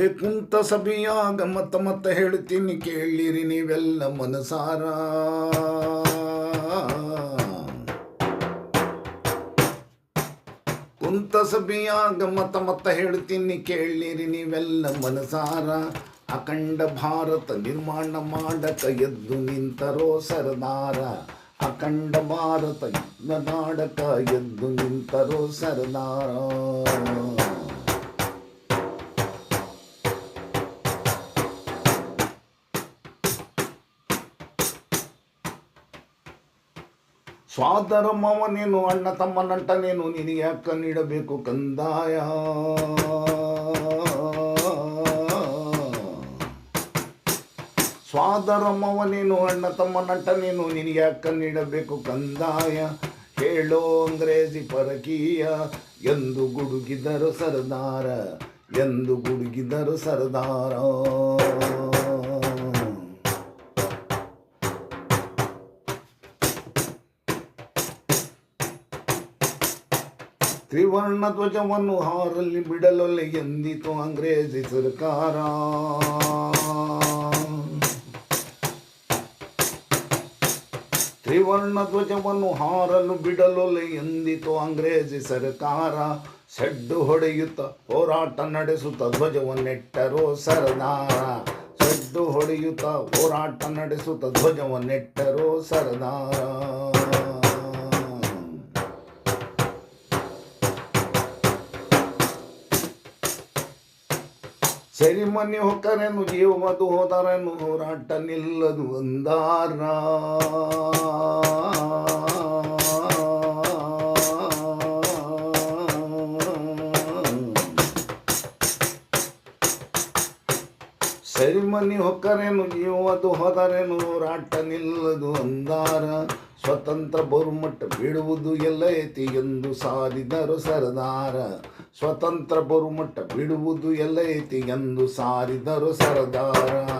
ಹೇ ಕುಂತ ಸಭಿಯಾಗ ಮತ್ತ ಮತ್ತ ಹೇಳ್ತೀನಿ ಕೇಳಿರಿ ನೀವೆಲ್ಲ ಮನಸಾರ. ಕುಂತ ಸಭಿಯಾಗ ಮತ ಮತ್ತ ಹೇಳ್ತೀನಿ ಕೇಳಿರಿ ನೀವೆಲ್ಲ ಮನಸಾರ. ಅಖಂಡ ಭಾರತ ನಿರ್ಮಾಣ ಮಾಡಕ ಎದ್ದು ನಿಂತರೋ ಸರದಾರ. ಅಖಂಡ ಭಾರತ ನಾಡಕ ಎದ್ದು ನಿಂತರೋ ಸರದಾರ. ಸ್ವಾದರ ಮಾವ ನೀನು, ಅಣ್ಣ ತಮ್ಮ ನಂಟ ನೀನು, ನಿನಗೆ ಯಾಕ ನೀಡಬೇಕು ಕಂದಾಯ. ಸ್ವಾಧರ್ಮವ ನೀನು, ಅಣ್ಣ ತಮ್ಮ ನಂಟ ನೀನು, ನಿನಗೆ ಯಾಕ ನೀಡಬೇಕು ಕಂದಾಯ. ಹೇಳೋ ಅಂಗ್ರೇಜಿ ಪರಕೀಯ, ಎಂದು ಗುಡುಗಿದರು ಸರದಾರ, ಎಂದು ಗುಡುಗಿದರು ಸರದಾರ. ತ್ರಿವರ್ಣ ಧ್ವಜವನ್ನು ಹಾರಲ್ಲಿ ಬಿಡಲೊಲ್ಲೆ ಎಂದಿತು ಅಂಗ್ರೇಜಿ ಸರ್ಕಾರ. ತ್ರಿವರ್ಣ ಧ್ವಜವನ್ನು ಹಾರಲು ಬಿಡಲೊಲ್ಲೆ ಎಂದಿತು ಅಂಗ್ರೇಜಿ ಸರ್ಕಾರ. ಸೆಡ್ಡು ಹೊಡೆಯುತ್ತ ಹೋರಾಟ ನಡೆಸುತ್ತ ಧ್ವಜವನ್ನೆಟ್ಟರೋ ಸರದಾರ. ಸೆಡ್ಡು ಹೊಡೆಯುತ್ತ ಹೋರಾಟ ನಡೆಸುತ್ತ ಧ್ವಜವನ್ನೆಟ್ಟರೋ ಸರದಾರ. ಸೆರಿಮನಿ ಜೀವ ಮತ್ತು ಹೋದರೇನು ಹೋರಾಟ ನಿಲ್ಲದು ಅಂದಾರ ಸೆರಿಮನಿ ಹೊಕ್ಕರೇನು ಜೀವದು ಹೋದರೇನು? ರಾಟ ನಿಲ್ಲದು ಅಂದಾರ. ಸ್ವತಂತ್ರ ಬರುಮಟ್ಟ ಬಿಡುವುದು ಎಲ್ಲ ಐತಿ ಎಂದು ಸಾರಿದರು ಸರದಾರ. ಸ್ವತಂತ್ರ ಬರುಮಟ್ಟ ಬಿಡುವುದು ಎಲ್ಲ ಐತಿ ಎಂದು ಸಾರಿದರು ಸರದಾರ.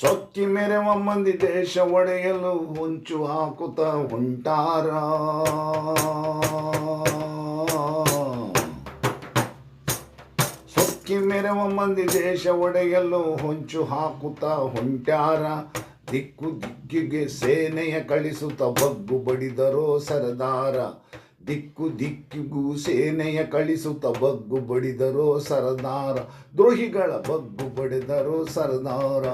ಸೊಕ್ಕಿ ಮೆರೆವ ಮಂದಿ ದೇಶ ಒಡೆಯಲು ಹೊಂಚು ಹಾಕುತ್ತ ಹೊಂಟಾರ. ಸೊಕ್ಕಿ ಮೆರೆವ ಮಂದಿ ದೇಶ ಒಡೆಯಲು ಹೊಂಚು ಹಾಕುತ್ತ ಹೊಂಟ್ಯಾರ. ದಿಕ್ಕು ದಿಕ್ಕಿಗೆ ಸೇನೆಯ ಕಳಿಸುತ್ತ ಬಗ್ಗು ಬಡಿದರೋ ಸರದಾರ. ದಿಕ್ಕು ದಿಕ್ಕಿಗೂ ಸೇನೆಯ ಕಳಿಸುತ್ತ ಬಗ್ಗು ಬಡಿದರೋ ಸರದಾರ. ದ್ರೋಹಿಗಳ ಬಗ್ಗು ಬಡಿದರೋ ಸರದಾರ.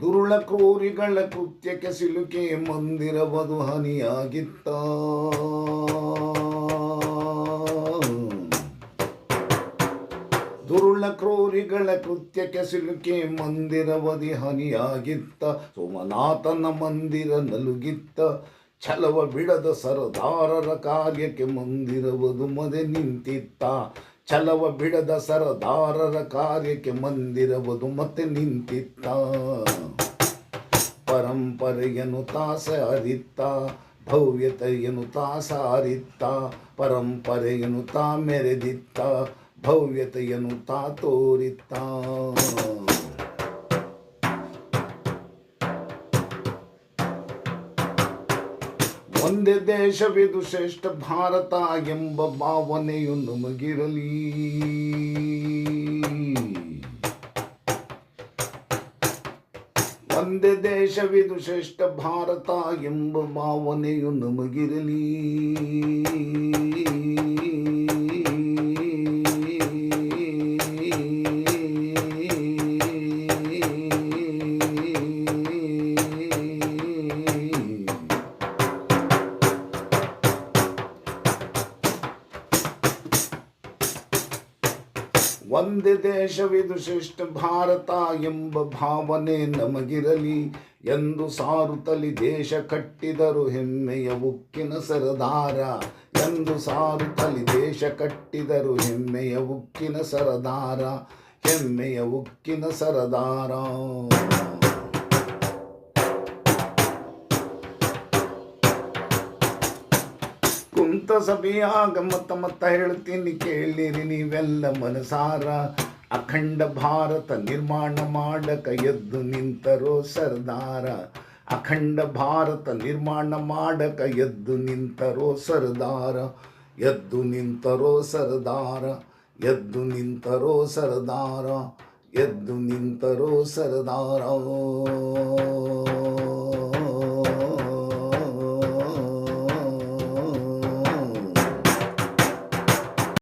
ದುರುಳ ಕ್ರೂರಿಗಳ ಕೃತ್ಯಕ್ಕೆ ಸಿಲುಕೆ ಮಂದಿರವದು ಹನಿಯಾಗಿತ್ತ. ಕ್ರೂರಿಗಳ ಕೃತ್ಯಕ್ಕೆ ಸಿಲುಕಿ ಮಂದಿರವದಿ ಹನಿಯಾಗಿತ್ತ, ಸೋಮನಾಥನ ಮಂದಿರ ನಲುಗಿತ್ತ, ಛಲವ ಬಿಡದ ಸರದಾರರ ಕಾರ್ಯಕ್ಕೆ ಮಂದಿರವದು ಮದೆ ನಿಂತಿತ್ತ, ಛಲವ ಬಿಡದ ಸರದಾರರ ಕಾರ್ಯಕ್ಕೆ ಮಂದಿರವದು ಮತ್ತೆ ನಿಂತಿತ್ತ. ಪರಂಪರೆಯನ್ನು ತಾಸಾರಿತ್ತ ಭವ್ಯತೆಯನ್ನು ತಾಸಾರಿತ್ತ ಪರಂಪರೆಯನ್ನು ತಾ ಮೆರೆದಿತ್ತ ಭವ್ಯತೆಯನ್ನು ತಾ ತೋರಿತ್ತ. ಒಂದೇ ದೇಶವಿದು ಶ್ರೇಷ್ಠ ಭಾರತ ಎಂಬ ಭಾವನೆಯು ನಮಗಿರಲಿ. ಒಂದೇ ದೇಶವಿದು ಶ್ರೇಷ್ಠ ಭಾರತ ಎಂಬ ಭಾವನೆಯು ನಮಗಿರಲಿ. ಒಂದೇ ದೇಶವಿದು ಶ್ರೇಷ್ಠ ಭಾರತ ಎಂಬ ಭಾವನೆ ನಮಗಿರಲಿ ಎಂದು ಸಾರುತಲಿ ದೇಶ ಕಟ್ಟಿದರು ಹೆಮ್ಮೆಯ ಉಕ್ಕಿನ ಸರದಾರ ಎಂದು ಸಾರುತ್ತಲಿ ದೇಶ ಕಟ್ಟಿದರು ಹೆಮ್ಮೆಯ ಉಕ್ಕಿನ ಸರದಾರ, ಹೆಮ್ಮೆಯ ಉಕ್ಕಿನ ಸರದಾರ. ಕುಂತ ಸಭೆಯಾಗ ಮತ್ತ ಮತ್ತ ಹೇಳ್ತೀನಿ ಕೇಳಿರಿ ನೀವೆಲ್ಲ ಮನಸಾರ. ಅಖಂಡ ಭಾರತ ನಿರ್ಮಾಣ ಮಾಡಕ ಎದ್ದು ನಿಂತರೋ ಸರ್ದಾರ. ಅಖಂಡ ಭಾರತ ನಿರ್ಮಾಣ ಮಾಡಕ ಎದ್ದು ನಿಂತರೋ ಸರ್ದಾರ. ಎದ್ದು ನಿಂತರೋ ಸರ್ದಾರ. ಎದ್ದು ನಿಂತರೋ ಸರ್ದಾರ. ಎದ್ದು ನಿಂತರೋ ಸರ್ದಾರ.